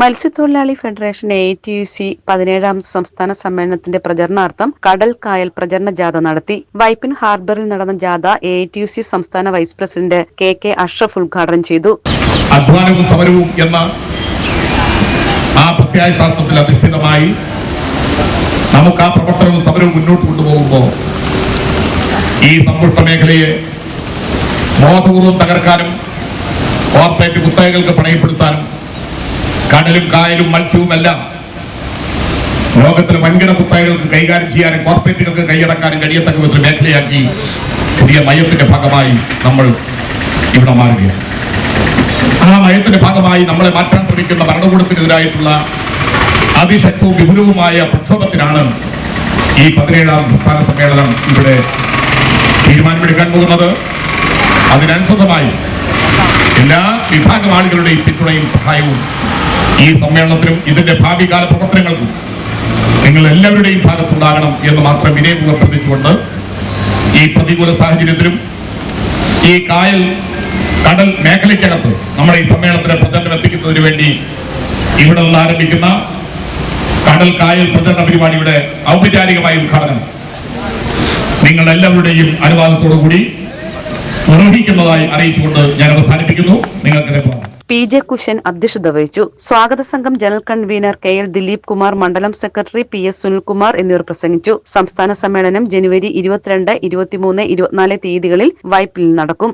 മത്സ്യത്തൊഴിലാളി federation A T U C പതിനേഴാം സംസ്ഥാന സമ്മേളനത്തിന്റെ പ്രചരണാർത്ഥം കടൽ കായൽ പ്രചരണ ജാഥ നടത്തി. വൈപ്പിൻ ഹാർബറിൽ നടന്ന ജാഥ എ ടി യു സി സംസ്ഥാന vice president K K Ashraf ഉദ്ഘാടനം ചെയ്തു. അധ്വാനവും സമരവും എന്ന ആ പ്രത്യാശാസ്ത്രത്തിൽ അധിഷ്ഠിതമായി നമുക്ക് ആ പ്രവർത്തനവും സമരവും മുന്നോട്ട് കൊണ്ടുപോകുമ്പോൾ ഈ സമ്പുഷ്ട മേഖലയെ ബോധപൂർവം തകർക്കാനും കോർപ്പറേറ്റ് കുത്തകകൾക്ക് പണയപ്പെടുത്താനും കടലും കായലും മത്സ്യവും എല്ലാം ലോകത്തിലെ വൻകിട കുത്തകകൾക്ക് കൈകാര്യം ചെയ്യാനും കോർപ്പറേറ്റുകൾക്ക് കൈയടക്കാനും കഴിയത്തക്ക വിധത്തിൽ മേഖലയാക്കി പുതിയ മയത്തിന്റെ ഭാഗമായി നമ്മൾ ഇവിടെ മാറുകയാണ്. ആ മയത്തിന്റെ ഭാഗമായി നമ്മളെ മാറ്റാൻ ശ്രമിക്കുന്ന ഭരണകൂടത്തിനെതിരായിട്ടുള്ള അതിശക്തവും വിപുലവുമായ പ്രക്ഷോഭത്തിനാണ് ഈ പതിനേഴാം സംസ്ഥാന സമ്മേളനം ഇവിടെ തീരുമാനമെടുക്കാൻ പോകുന്നത്. അതിനനുസൃതമായി എല്ലാ വിഭാഗം ആളുകളുടെയും പിന്തുണയും സഹായവും ഈ സമ്മേളനത്തിനും ഇതിന്റെ ഭാവി കാല പ്രവർത്തനങ്ങൾക്കും നിങ്ങൾ എല്ലാവരുടെയും ഭാഗത്തുണ്ടാകണം എന്ന് മാത്രം വിനയപൂർവം ശ്രദ്ധിച്ചുകൊണ്ട് ഈ പ്രതികൂല സാഹചര്യത്തിലും ഈ കായൽ കടൽ മേഖലയ്ക്കകത്ത് നമ്മുടെ ഈ സമ്മേളനത്തിന് പ്രചരണം എത്തിക്കുന്നതിന് വേണ്ടി ഇവിടെ നിന്ന് ആരംഭിക്കുന്ന കടൽ കായൽ പ്രചരണ പരിപാടിയുടെ ഔപചാരികമായ ഉദ്ഘാടനം നിങ്ങൾ എല്ലാവരുടെയും അനുവാദത്തോടു കൂടി നിർവഹിക്കുന്നതായി അറിയിച്ചുകൊണ്ട് ഞാൻ അവസാനിപ്പിക്കുന്നു. നിങ്ങൾക്ക് പോകാം പി ജെ കുശൻ അധ്യക്ഷത വഹിച്ചു. സ്വാഗത സംഘം general convener K L Dileep Kumar മണ്ഡലം സെക്രട്ടറി പി എസ് സുനിൽകുമാർ എന്നിവർ പ്രസംഗിച്ചു. സംസ്ഥാന സമ്മേളനം ജനുവരി ഇരുപത്തിരണ്ട് ഇരുപത്തിമൂന്ന് ഇരുപത്തിനാല് തീയതികളിൽ വൈപ്പിൽ നടക്കും.